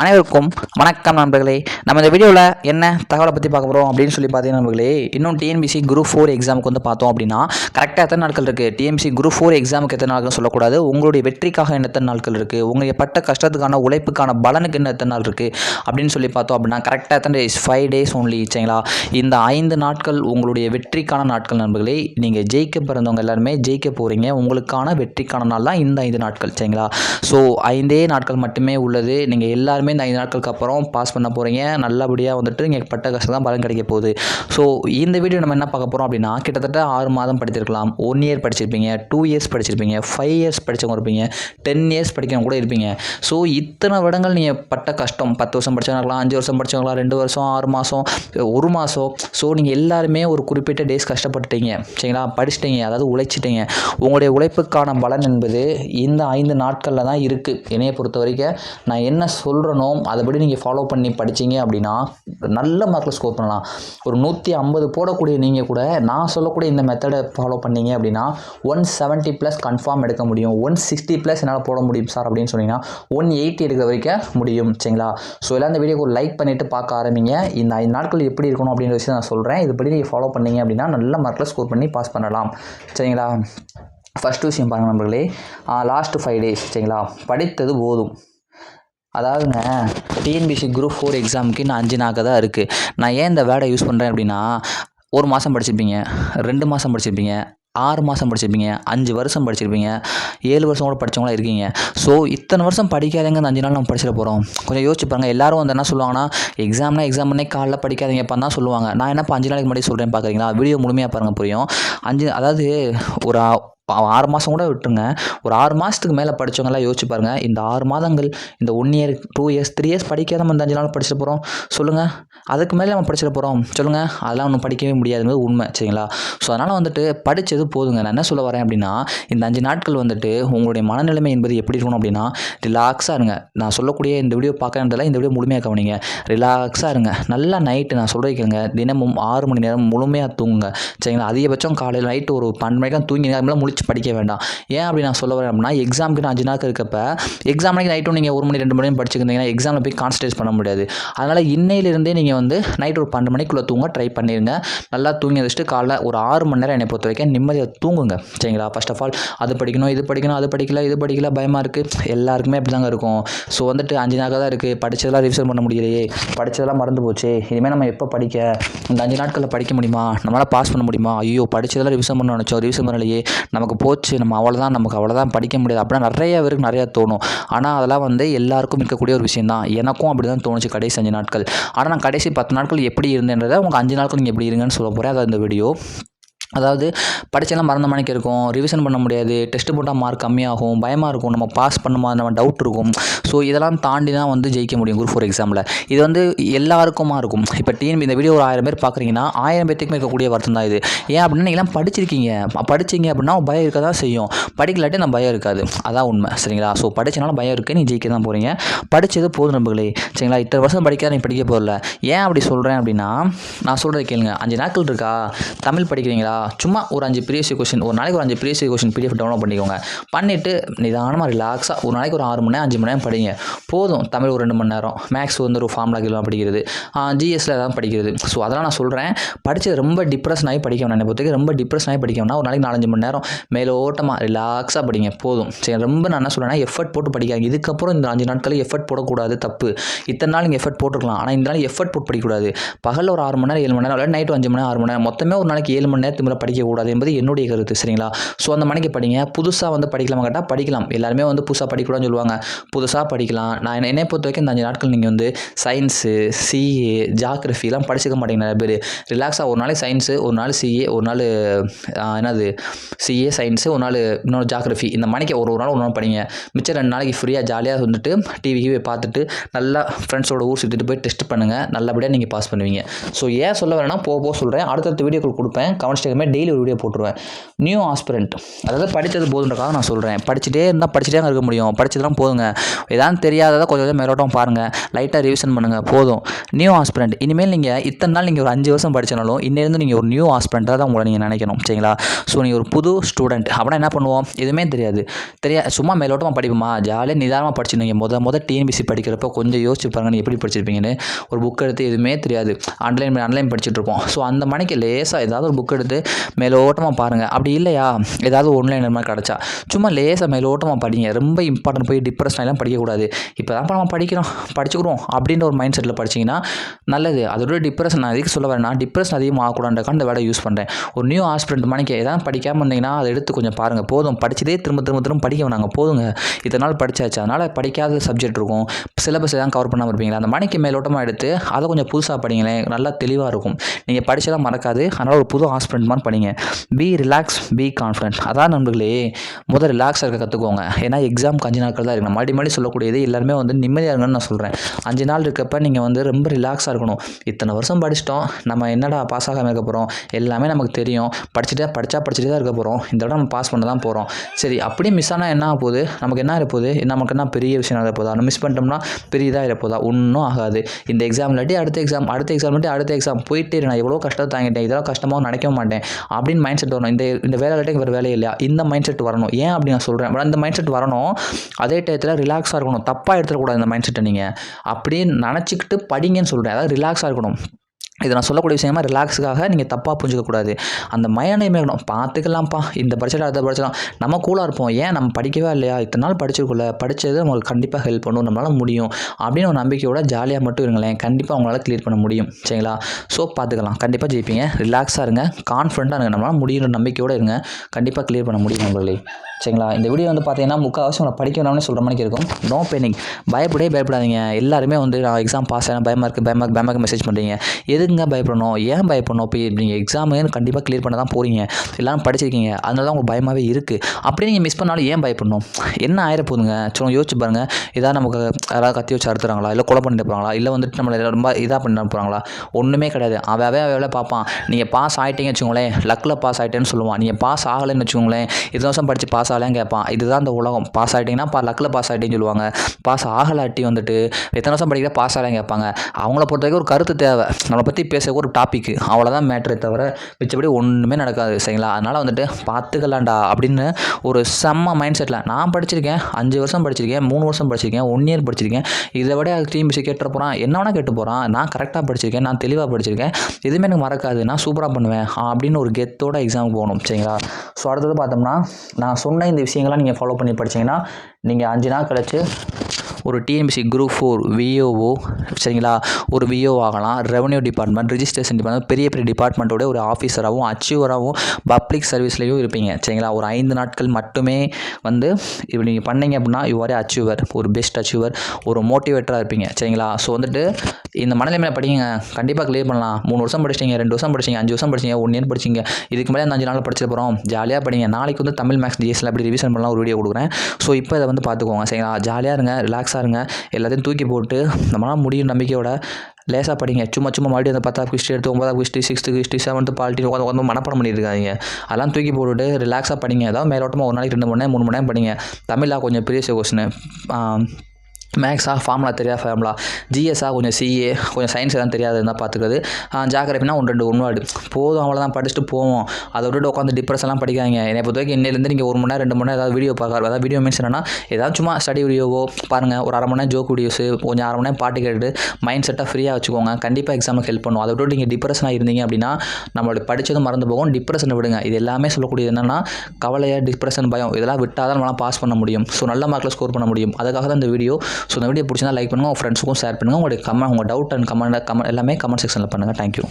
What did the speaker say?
அனைவருக்கும் வணக்கம் நண்பர்களே. நம்ம இந்த வீடியோவில் என்ன தகவலை பற்றி பார்க்க போகிறோம் அப்படின்னு சொல்லி பார்த்தீங்கன்னா நண்பர்களே இன்னும் டிஎன்பிசி குரூப் ஃபோர் எக்ஸாமுக்கு வந்து பார்த்தோம் அப்படின்னா கரெக்டாக எத்தனை நாட்கள் இருக்குது டிஎம்சி குரூப் ஃபோர் எக்ஸாமுக்கு எத்தனை நாட்கள் சொல்லக்கூடாது. உங்களுடைய வெற்றிக்காக என்ன எத்தனை நாட்கள் இருக்குது உங்கள் பட்ட கஷ்டத்துக்கான உழைப்புக்கான பலனுக்கு என்ன எத்தனை நாள் இருக்குது அப்படின்னு சொல்லி பார்த்தோம் அப்படின்னா கரெக்டாக எத்தனை டேஸ் ஃபைவ் டேஸ் ஒன்லி சரிங்களா? இந்த ஐந்து நாட்கள் உங்களுடைய வெற்றிக்கான நாட்கள் நண்பர்களே. நீங்கள் ஜெயிக்க பிறந்தவங்க எல்லாருமே ஜெயிக்க போகிறீங்க உங்களுக்கான வெற்றிக்கான நாள் தான் இந்த ஐந்து நாட்கள் சரிங்களா? ஸோ ஐந்தே நாட்கள் மட்டுமே உள்ளது. நீங்கள் எல்லாருமே இந்த ஐந்து நாட்களுக்கு அப்புறம் பாஸ் பண்ண போகிறீங்க நல்லபடியாக வந்துட்டு நீங்கள் பட்ட கஷ்டம் தான் பலன் கிடைக்க போகுது. ஸோ இந்த வீடியோ நம்ம என்ன பார்க்க போகிறோம் அப்படின்னா கிட்டத்தட்ட ஆறு மாதம் படிச்சிருக்கலாம் ஒன் இயர் படிச்சிருப்பீங்க டூ இயர்ஸ் படிச்சிருப்பீங்க ஃபைவ் இயர்ஸ் படித்தவங்க இருப்பீங்க டென் இயர்ஸ் படிக்கிறவங்க கூட இருப்பீங்க. ஸோ இத்தனை வருடங்கள் நீங்கள் பட்ட கஷ்டம் பத்து வருஷம் படிச்சவங்க இருக்கலாம் அஞ்சு வருஷம் படித்தவங்களா ரெண்டு வருஷம் ஆறு மாதம் ஒரு மாதம் ஸோ நீங்கள் எல்லாருமே ஒரு குறிப்பிட்ட டேஸ் கஷ்டப்பட்டுட்டீங்க. சரிங்களா? படிச்சிட்டீங்க அதாவது உழைச்சிட்டீங்க. உங்களுடைய உழைப்புக்கான பலன் என்பது இந்த ஐந்து நாட்களில் தான் இருக்குது என்னையை பொறுத்த வரைக்கும் நான் என்ன சொல்கிறேனோ அதுபடி நீங்கள் ஃபாலோ பண்ணி படிச்சீங்க அப்படின்னா நல்ல மார்க்கில் ஸ்கோர் பண்ணலாம். ஒரு நூற்றி ஐம்பது போடக்கூடிய நீங்கள் கூட நான் சொல்லக்கூடிய இந்த மெத்தடை ஃபாலோ பண்ணீங்க அப்படின்னா ஒன் செவன்ட்டி ப்ளஸ் கன்ஃபார்ம் எடுக்க முடியும். ஒன் சிக்ஸ்டி ப்ளஸ் என்னால் போட முடியும் சார் அப்படின்னு சொன்னீங்கன்னா ஒன் எயிட்டி எடுக்க வரைக்கும் முடியும். சரிங்களா? ஸோ எல்லாம் இந்த வீடியோக்கு ஒரு லைக் பண்ணிவிட்டு பார்க்க ஆரம்பிங்க. இந்த ஐந்து நாட்கள் எப்படி இருக்கணும் அப்படின்ற விஷயம் நான் சொல்கிறேன் இதுபடி நீங்கள் ஃபாலோ பண்ணீங்க அப்படின்னா நல்ல மார்க்கில் ஸ்கோர் பண்ணி பாஸ் பண்ணலாம். சரிங்களா? ஃபஸ்ட்டு விஷயம் பாருங்கள் நண்பர்களே. லாஸ்ட்டு ஃபைவ் டேஸ் சரிங்களா? படித்தது போதும். அதாவதுங்க டிஎன்பிசி குரூப் ஃபோர் எக்ஸாமுக்கு இன்னும் அஞ்சு நாக்க தான் இருக்குது நான் ஏன் இந்த வேர்டை யூஸ் பண்ணுறேன் அப்படின்னா ஒரு மாதம் படிச்சிருப்பீங்க ரெண்டு மாதம் படிச்சிருப்பீங்க ஆறு மாதம் படிச்சிருப்பீங்க அஞ்சு வருஷம் படிச்சிருப்பீங்க ஏழு வருஷம் கூட படித்தவங்களாம் இருக்கீங்க. ஸோ இத்தனை வருஷம் படிக்காதங்க அந்த அஞ்சு நாள் நம்ம படிச்சிட போகிறோம் கொஞ்சம் யோசிச்சு பாருங்கள் எல்லாரும் வந்து என்ன சொல்லுவாங்கன்னா எக்ஸாம்னா எக்ஸாம்னே காலைல படிக்காதீங்கப்பா தான் சொல்லுவாங்க. நான் என்னப்பா அஞ்சு நாளைக்கு முன்னாடி சொல்கிறேன் பார்க்குறீங்களா வீடியோ முழுமையாக பாருங்கள் புரியும். அஞ்சு அதாவது ஒரு ஆறு மாதம் கூட விட்டுருங்க. ஒரு ஆறு மாதத்துக்கு மேலே படித்தவங்களாம் யோசிச்சு பாருங்கள் இந்த ஆறு மாதங்கள் இந்த one year two years three years படிக்காத நம்ம இந்த அஞ்சு நாள் படிச்சுட்டு போகிறோம் சொல்லுங்கள் அதுக்கு மேலே நம்ம படிச்சிட போகிறோம் சொல்லுங்கள் அதெல்லாம் ஒன்றும் படிக்கவே முடியாதுங்கிறது உண்மை சரிங்களா? ஸோ அதனால் வந்துட்டு படித்தது போதுங்க. நான் என்ன சொல்ல வரேன் அப்படின்னா இந்த அஞ்சு நாட்கள் வந்துட்டு உங்களுடைய மனநிலைமை என்பது எப்படி இருக்கணும் அப்படின்னா ரிலாக்ஸாக இருங்க. நான் சொல்லக்கூடிய இந்த வீடியோ பார்க்கறதுல இந்த வீடியோ முழுமையாக கவனிங்க. ரிலாக்ஸாக இருங்க. நல்லா நைட்டு நான் சொல்கிறேங்க தினமும் ஆறு மணி நேரம் முழுமையாக தூங்குங்க. சரிங்களா? அதிகபட்சம் காலையில் நைட்டு ஒரு பன்னெண்டு மணிக்கு தூங்கி நேரமெல்லாம் முழிச்சு படிக்க வேண்டாம். ஏன் அப்படி நான் சொல்ல வரேன் அப்படின்னா எக்ஸாமுக்கு நான் அஞ்சு நாள் இருக்கப்ப எக்ஸாம் நைட்டும் நீங்கள் ஒரு மணி ரெண்டு மணி படிச்சுருந்தீங்கன்னா எக்ஸாமில் போய் கான்சன்ட்ரேட் பண்ண முடியாது. அதனால் இன்னையிலிருந்தே நீங்கள் வந்து நைட் ஒரு பன்னெண்டு மணிக்குள்ளே தூங்க ட்ரை பண்ணிடுங்க நல்லா தூங்கி வச்சுட்டு காலைல ஒரு ஆறு மணி நேரம் என்னை பொறுத்த வரைக்கும் நிம்மதியாக தூங்குங்க. சரிங்களா? ஃபர்ஸ்ட் ஆஃப் ஆல் அது படிக்கணும் இது படிக்கணும் அது படிக்கல இது படிக்கல பயமாக இருக்குது எல்லாருக்குமே அப்படி தாங்க இருக்கும். ஸோ வந்துட்டு அஞ்சு நாளாக தான் இருக்குது படித்ததெல்லாம் ரிவிஷன் பண்ண முடியலையே. படித்ததெல்லாம் மறந்து போச்சு. இனிமேல் நம்ம எப்போ படிக்க? இந்த அஞ்சு நாட்களில் படிக்க முடியுமா? நம்மளால் பாஸ் பண்ண முடியுமா? ஐயோ படித்ததெல்லாம் ரிவிஷன் பண்ண நினச்சோம். ரிவிஷன் பண்ணலையே. நமக்கு போச்சு நம்ம அவ்வளோதான் நமக்கு அவ்வளோதான் படிக்க முடியாது அப்படின்னா நிறைய பேருக்கு நிறையா தோணும். ஆனால் அதெல்லாம் வந்து எல்லாருக்கும் இருக்கக்கூடிய ஒரு விஷயம் தான் எனக்கும் அப்படி தான் தோணுச்சு கடைசி அஞ்சு நாட்கள். ஆனால் நான் கடைசி பத்து நாட்கள் எப்படி இருந்தேன்றதை உங்கள் அஞ்சு நாட்கள் நீங்கள் எப்படி இருங்கன்னு சொல்ல போகிறேன் அதான் இந்த வீடியோ அதாவது படிச்செல்லாம் மறந்த மணிக்கு இருக்கும் ரிவிஷன் பண்ண முடியாது டெஸ்ட் போட்டால் மார்க் கம்மியாகும் பயமாக இருக்கும் நம்ம பாஸ் பண்ணுமா நம்ம டவுட் இருக்கும். ஸோ இதெல்லாம் தாண்டி தான் வந்து ஜெயிக்க முடியும் குரூப் ஃபோர் எக்ஸாமில் இது வந்து எல்லாருக்குமா இருக்கும். இப்போ டிஎன்பி இந்த வீடியோ ஒரு ஆயிரம் பேர் பார்க்குறீங்கன்னா ஆயிரம் பேர்த்துக்குமே இருக்கக்கூடிய வருத்தம் தான் இது. ஏன் அப்படின்னா நீங்களாம் படிச்சிருக்கீங்க. படிச்சிங்க படிச்சீங்க அப்படின்னா பயம் இருக்க தான் செய்யும். படிக்கலாட்டி நம்ம பயம் இருக்காது. அதான் உண்மை. சரிங்களா? ஸோ படிச்சனால பயம் இருக்குது நீ ஜெயிக்க தான் போகிறீங்க படித்தது போதும் நம்பர்களே சரிங்களா? இத்தனை வருஷம் படிக்காத நீ படிக்க போகல ஏன் அப்படி சொல்கிறேன் அப்படின்னா நான் சொல்கிறத கேளுங்க. அஞ்சு நாட்கள் இருக்கா? தமிழ் படிக்கிறீங்களா? சும்மா ஒரு அஞ்சு ப்ரீவியஸ் கொஷின் ஒரு நாளைக்கு ஒரு அஞ்சு ப்ரீவியஸ் கொஷின் பிடிஎஃப் டவுன்லோட் பண்ணிக்கோங்க. பண்ணிவிட்டு நிதானமாக ரிலாக்ஸாக ஒரு நாளைக்கு ஒரு ஆறு மணி நேரம் அஞ்சு மணி நேரம் படிங்க. போதும் தமிழ் ஒரு ரெண்டு மணி நேரம். மேக்ஸ் வந்து ஒரு ஃபார்முலா கீழே படிக்கிறது. ஜிஎஸ்ல ஏதாவது படிக்கிறது. ஸோ அதெல்லாம் நான் சொல்கிறேன் படித்து ரொம்ப டிப்ரெஷன் ஆகி படிக்க வேணாம். என்னை பொறுத்தவரைக்கும் ரொம்ப டிப்ரெஷன் ஆகி படிக்க வேணாம். ஒரு நாளைக்கு நாலஞ்சு மணி நேரம் மேலே ஓட்டமாக ரிலாக்ஸாக படிங்க. போதும். சரி ரொம்ப நான் என்ன சொல்கிறேன்னா எஃபர்ட் போட்டு படிக்காங்க இதுக்கப்புறம் இந்த அஞ்சு நாட்களில் எஃபர்ட் போடக்கூடாது தப்பு. இத்தனை நாள் நீங்கள் எஃபர்ட் போட்டுருக்கலாம் ஆனால் இந்த நாள் எஃபர்ட் போட்டு படிக்கக்கூடாது. பகலில் ஒரு ஆறு மணி நேரம் ஏழு மணி நேரம் இல்லை நைட்டு அஞ்சு மணி நேரம் ஆறு மணி நேரம். மொத்தமே ஒரு நாளைக்கு ஏழு மணி நேரத்துக்கு மேலே படிக்கக்கூடாது என்பது என்னுடைய கருத்து சரிங்களா? ஸோ அந்த மணிக்கு படிங்க. புதுசாக வந்து படிக்கலாமா கேட்டால் படிக்கலாம். எல்லாருமே வந்து புதுசாக படிக்கக்கூடாதுன்னு சொல்லுவாங்க. புதுசாக படிக்கலாம். நான் என்னை பொறுத்த வரைக்கும் இந்த அஞ்சு நாட்கள் நீங்கள் வந்து சயின்ஸு சிஏ ஜாகிரஃபிலாம் படிச்சுக்க மாட்டீங்க நிறைய பேர். ரிலாக்ஸாக ஒரு நாளைக்கு சயின்ஸு ஒரு நாள் சிஏ ஒரு நாள் என்னது? சிஏ சயின்ஸு ஒரு நாள் இன்னொரு ஜாகிரஃபி இந்த மணிக்கு ஒரு ஒரு நாள் ஒரு நாள் படிங்க. மிச்சம் ரெண்டு நாளைக்கு ஃப்ரீயாக ஜாலியாக வந்துட்டு டிவி பார்த்துட்டு நல்லா ஃப்ரெண்ட்ஸோட ஊர் சுற்றிட்டு போய் டெஸ்ட் பண்ணுங்கள் நல்லபடியாக நீங்கள் பாஸ் பண்ணுவீங்க. ஸோ ஏன் சொல்ல வரேன்னா போக போக சொல்கிறேன் அடுத்தடுத்த வீடியோக்கள் கொடுப்பேன். கவனிச்சிட்டு மாதிரி டெய்லி ஒரு வீடியோ போட்டுருவேன். நியூ ஆஸ்பிரண்ட் அதாவது படித்தது போதுன்றக்காக நான் சொல்கிறேன் படிச்சுட்டே இருந்தால் படிச்சுட்டே இருக்க முடியும். படிச்சதெல்லாம் போதுங்க. ஏதாவது தெரியாததை கொஞ்சம் கொஞ்சம் மேலோட்டம் பாருங்கள் லைட்டாக ரிவிஷன் பண்ணுங்கள் போதும். நியூ ஆஸ்பிரண்ட் இனிமேல் நீங்கள் இத்தனை நாள் நீங்கள் ஒரு அஞ்சு வருஷம் படித்தனாலும் இன்னிலேருந்து நீங்கள் ஒரு நியூ ஆஸ்பிரண்ட்டாக தான் உங்களை நீங்கள் நினைக்கணும். சரிங்களா? ஸோ நீங்கள் ஒரு புது ஸ்டூடெண்ட் அப்படின்னா என்ன பண்ணுவோம்? எதுவுமே தெரியாது. தெரியா சும்மா மேலோட்டமாக படிப்போமா? ஜாலியாக நிதானமாக படிச்சிருந்தீங்க முத முத டிஎன்பிசி படிக்கிறப்போ கொஞ்சம் யோசிச்சு பாருங்க நீ எப்படி படிச்சிருப்பீங்கன்னு. ஒரு புக் எடுத்து எதுவுமே தெரியாது. ஆன்லைன் ஆன்லைன் படிச்சுட்டு இருப்போம். ஸோ அந்த மணிக்கு லேசாக ஏதாவது ஒரு புக் எடுத்து மேலோட்டமாக பாருங்கள் அப்படி இல்லையா? ஏதாவது ஒன்லைன் மாதிரி கிடச்சா. சும்மா லேசாக மேலோட்டமாக படிங்க. ரொம்ப இம்பார்ட்டன்ட் போய் டிப்ரெஷன் படிக்கக்கூடாது. இப்போ தான் நம்ம படிக்கிறோம். படிச்சுக்கிறோம். அப்படின்ற ஒரு மைண்ட் செட்டில் படிச்சிங்கன்னா நல்லது. அதோட டிப்ரெஷன் நான் எதுக்கு சொல்ல வரேன்னா டிப்ரெஷன் அதிகமாக ஆகக்கூடாதுக்காக இந்த வேலை யூஸ் பண்ணுறேன் ஒரு நியூ ஆஸ்பிரண்ட் மணிக்கு எதாவது படிக்காமல் இருந்தீங்கன்னா அதை எடுத்து கொஞ்சம் பாருங்கள் போதும். படிச்சதே திரும்ப திரும்ப திரும்ப படிக்க வேணாங்க. போதுங்க. இத்தனை நாள் அதனால் படிக்காத சப்ஜெக்ட் இருக்கும். சிலபஸ் எதாவது கவர் பண்ணாமல் இருப்பீங்களா? அந்த மணிக்கு மேலோட்டமாக எடுத்து அதை கொஞ்சம் புதுசாக படிங்களேன். நல்லா தெளிவாக இருக்கும். நீங்கள் படிச்சதெல்லாம் மறக்காது. அதனால் ஒரு புது ஆஸ்பிரண்ட் மாதிரி பண்ணிங்க. பி ரிலாக்ஸ் பி கான்ஃபிடென்ட் அதான் நண்பர்களே முதல் ரிலாக்ஸாக இருக்க கற்றுக்கோங்க ஏன்னா எக்ஸாம் அஞ்சு நாட்கள் தான் இருக்கு மறுபடி மறுபடி சொல்லக்கூடியது எல்லாருமே வந்து நிம்மதியாக இருக்கணும்னு நான் சொல்கிறேன் அஞ்சு நாள் இருக்கப்ப நீங்கள் வந்து ரொம்ப ரிலாக்ஸாக இருக்கணும். இத்தனை வருஷம் படிச்சிட்டோம். நம்ம என்னடா பாஸ் ஆகாமல் இருக்க போகிறோம் எல்லாமே நமக்கு தெரியும். படிச்சுட்டே படித்தா படிச்சுட்டு தான் இருக்க போகிறோம் இந்த தடவை நம்ம பாஸ் பண்ண தான் போகிறோம் சரி அப்படியே மிஸ் ஆனால் என்ன ஆக போகுது? நமக்கு என்ன இருப்போது நமக்கு என்ன பெரிய விஷயம் ஆக போதா நம்ம மிஸ் பண்ணிட்டோம்னா பெரியதாக இருக்க ஒன்றும் ஆகாது. இந்த எக்ஸாம் இல்லாட்டி அடுத்த எக்ஸாம் அடுத்த எக்ஸாம் இல்லாட்டி அடுத்த எக்ஸாம் போயிட்டே நான் எவ்வளோ கஷ்டத்தை தாங்கிட்டேன். இதெல்லாம் கஷ்டமாக நினைக்க மாட்டேன். அப்படின்னு மைண்ட் செட் வரணும். இந்த இந்த வேலை இல்லாட்டி வேறு வேலையே இல்லையா? இந்த மைண்ட் செட் வரணும். ஏன் அப்படி நான் சொல்கிறேன் பட் அந்த மைண்ட் செட் வரணும் அதே டயத்தில் ரிலாக்ஸாக இருக்கணும். தப்பாக எடுத்துடக்கூடாது இந்த மைண்ட் செட்டை நீங்கள் அப்படின்னு நினச்சிக்கிட்டு படிங்கன்னு சொல்கிறேன் அதாவது ரிலாக்ஸாக இருக்கணும். இது நான் சொல்லக்கூடிய விஷயமா ரிலாக்ஸுக்காக நீங்கள் தப்பாக புரிஞ்சிக்கக்கூடாது அந்த மயனையுமே இருக்கணும். பார்த்துக்கலாம்ப்பா. இந்த படிச்சிடலாம் அடுத்த படிச்சிடலாம் நம்ம கூலாக இருப்போம். ஏன்? நம்ம படிக்கவே இல்லையா? இத்தனை நாள் படிச்சிருக்கல படித்தது நம்மளுக்கு கண்டிப்பாக ஹெல்ப் பண்ணும். நம்மளால் முடியும். அப்படின்னு ஒரு நம்பிக்கையோட ஜாலியாக மட்டும் இருங்களேன். கண்டிப்பாக உங்களால் கிளியர் பண்ண முடியும். சரிங்களா? ஸோ பார்த்துக்கலாம். கண்டிப்பாக ஜெயிப்பீங்க. ரிலாக்ஸாக இருங்க. கான்ஃபிடண்ட்டாக இருங்க. நம்மளால் முடியுன்ற நம்பிக்கையோடு இருங்க. கண்டிப்பாக கிளியர் பண்ண முடியும் நம்மளே சரிங்களா? இந்த வீடியோ வந்து பார்த்தீங்கன்னா முக்கால்வாசி உங்களை படிக்க வேணாம்னு சொல்கிற மாதிரி இருக்கும். நோ பெயினிங் பயப்படவே பயப்படாதீங்க. எல்லாருமே வந்து நான் எக்ஸாம் பாஸ் ஆகினா பயமாக இருக்குது பயமாக பயமாக மெசேஜ் பண்ணுறீங்க எது எதுக்குங்க பயப்படணும்? ஏன் பயப்படணும்? இப்போ நீங்கள் எக்ஸாமு கண்டிப்பாக கிளியர் பண்ண தான் போகிறீங்க எல்லாம் படிச்சிருக்கீங்க. அதனால தான் உங்களுக்கு பயமாகவே இருக்குது அப்படியே நீங்கள் மிஸ் பண்ணாலும் ஏன் பயப்படணும்? என்ன ஆயிர போகுதுங்க சும்மா யோசிச்சு பாருங்கள் இதாக நமக்கு யாராவது கத்தி வச்சு அறுத்துறாங்களா? இல்லை கொலை பண்ணிட்டு போகிறாங்களா இல்லை வந்துட்டு நம்மளை ரொம்ப இதாக பண்ண போகிறாங்களா ஒன்றுமே கிடையாது. அவன் அவன் வேலை பார்ப்பான். நீங்கள் பாஸ் ஆகிட்டீங்கன்னு வச்சுக்கோங்களேன். லக்கில் பாஸ் ஆகிட்டேன்னு சொல்லுவான். நீங்கள் பாஸ் ஆகலைன்னு வச்சுக்கோங்களேன். இது வருஷம் படித்து பாஸ் ஆகலைன்னு கேட்பான். இதுதான் இந்த உலகம். பாஸ் ஆகிட்டீங்கன்னா பா லக்கில் பாஸ் ஆகிட்டேன்னு சொல்லுவாங்க. பாஸ் ஆகலாட்டி வந்துட்டு எத்தனை வருஷம் படிக்கிற பாஸ் ஆகலைன்னு கேட்பாங்க. அவங்கள பொறுத்த வரைக்கும் ஒரு கருத்து தேவை. நம்மளை பற்றி பற்றி பேச ஒரு டாபிக் அவ்வளோதான் மேட்ரே தவிர மிச்சபடி ஒன்றுமே நடக்காது சரிங்களா? அதனால் வந்துட்டு பார்த்துக்கலாம்டா அப்படின்னு ஒரு செம்ம மைண்ட் செட்டில் நான் படிச்சிருக்கேன் அஞ்சு வருஷம் படிச்சிருக்கேன் மூணு வருஷம் படிச்சிருக்கேன் ஒன் இயர் படிச்சிருக்கேன். இதை விட டிஎம்பிசி கேட்டு போகிறான் என்ன வேணால் கேட்டு போகிறான் நான் கரெக்டாக படிச்சிருக்கேன் நான் தெளிவாக படிச்சிருக்கேன். எதுவுமே எனக்கு மறக்காது நான் சூப்பராக பண்ணுவேன் அப்படின்னு ஒரு கெத்தோட எக்ஸாமுக்கு போகணும் சரிங்களா? ஸோ அடுத்தது பார்த்தோம்னா நான் சொன்ன இந்த விஷயங்கள்லாம் நீங்கள் ஃபாலோ பண்ணி படிச்சீங்கன்னா நீங்கள் அஞ்சு நாள் கழிச்சு ஒரு டிஎம்சி குரூப் ஃபோர் விஓஓ சரிங்களா? ஒரு விஓ ஆகலாம். ரெவன்யூ டிபார்ட்மெண்ட் ரிஜிஸ்ட்ரேஷன் டிபார்ட்மெண்ட் பெரிய பெரிய டிபார்ட்மெண்ட்டோட ஒரு ஆஃபீஸராகவும் அச்சீவராகவும் பப்ளிக் சர்வீஸ்லேயும் இருப்பீங்க சரிங்களா? ஒரு ஐந்து நாட்கள் மட்டுமே வந்து இப்போ நீங்கள் பண்ணீங்க அப்படின்னா யூ ஆர் அச்சீவர் ஒரு பெஸ்ட் அச்சீவர் ஒரு மோட்டிவேட்டராக இருப்பீங்க சரிங்களா? ஸோ வந்துட்டு இந்த மனநிலைமையில படிங்க. கண்டிப்பாக கிளியர் பண்ணலாம். மூணு வருஷம் படிச்சிங்க ரெண்டு வருஷம் படிச்சிங்க அஞ்சு வருஷம் படிச்சிங்க ஒன் இயர் படிச்சிங்க. இதுக்கு மேலே அஞ்சு நாள் படிச்சிட்டு போகிறோம் ஜாலியாக படிங்க. நாளைக்கு வந்து தமிழ் மேக்ஸ் ஜிஎஸ்ல அப்படி ரிவிஷன் பண்ணலாம் ஒரு வீடியோ கொடுக்குறேன். ஸோ இப்போ இதை வந்து பார்த்துக்கோங்க. சரிங்களா? ஜாலியாக இருங்க ரிலாக்ஸாக இருங்க. எல்லாத்தையும் தூக்கி போட்டு நம்மளால் முடியும் நம்பிக்கையோட லேசாக படிங்க. சும்மா சும்மா மறுபடியும் அந்த பத்தாவது ஹிஸ்ட்ரி எடுத்து ஒன்பதாவது history sixth history seventh polity உட்காந்து உட்காந்து மனப்பாடம் பண்ணியிருக்காங்க அதெல்லாம் தூக்கி போட்டுட்டு ரிலாக்ஸாக படிங்க. ஏதாவது மேலோட்டமாக ஒரு நாளைக்கு ரெண்டு மணி நேரம் மூணு மணி நேரம் படிங்க. தமிழாக கொஞ்சம் பெரிய கொஸ்டின் மேக்ஸா ஃபார்முலா தெரியாத ஃபார்முலா ஜிஎஸ்ஸாக கொஞ்சம் சிஏ கொஞ்சம் சயின்ஸ் எல்லாம் தெரியாது இருந்தால் பார்த்துக்கிறது ஜாகிரபினா ஒன்று ரெண்டு ஒன் வேர்டு போதும் அவ்வளோதான் படிச்சுட்டு போவோம். அதை விட்டுட்டு உட்காந்து டிப்ரெஷன்லாம் படிக்காங்க என்னை பொறுத்த வரைக்கும் இன்னிலேருந்து நீங்கள் ஒரு மணி நேரம் ரெண்டு மணி நேரம் ஏதாவது வீடியோ பார்க்கலாம் அதாவது வீடியோ மீன்ஸ் என்னன்னா ஏதாவது சும்மா ஸ்டடி வீடியோவோ பாருங்கள் ஒரு அரை மணி நேரம் ஜோக் வீடியோஸ் கொஞ்சம் அரை மணி நேரம் பாட்டு கேட்டுட்டு மைண்ட் செட்டாக ஃப்ரீயாக வச்சுக்கோங்க. கண்டிப்பாக எக்ஸாமுக்கு ஹெல்ப் பண்ணும். அதை விட்டு நீங்கள் டிப்ரெஷனாக இருந்தீங்க அப்படின்னா நம்மளோட படித்ததும் மறந்து போகும். டிப்ரெஷனை விடுங்க. இது எல்லாமே சொல்லக்கூடியது என்னென்னா கவலையாக டிப்ரெஷன் பயம். இதெல்லாம் விட்டால் தான் நம்மளால் பாஸ் பண்ண முடியும். ஸோ நல்ல மார்க்கில் ஸ்கோர் பண்ண முடியும். அதுக்காக தான் இந்த வீடியோ ஸோ இந்த வீடியோ பிடிச்சிருந்தா லைக் பண்ணுங்கள் உங்கள் ஃப்ரெண்ட்ஸுக்கும் ஷேர் பண்ணுங்கள் உங்களுடைய கமெண்ட் உங்கள் டவுட் அண்ட் கமெண்ட் கமெண்ட் எல்லாமே கமெண்ட் செக்ஷனில் பண்ணுங்கள் தேங்க்யூ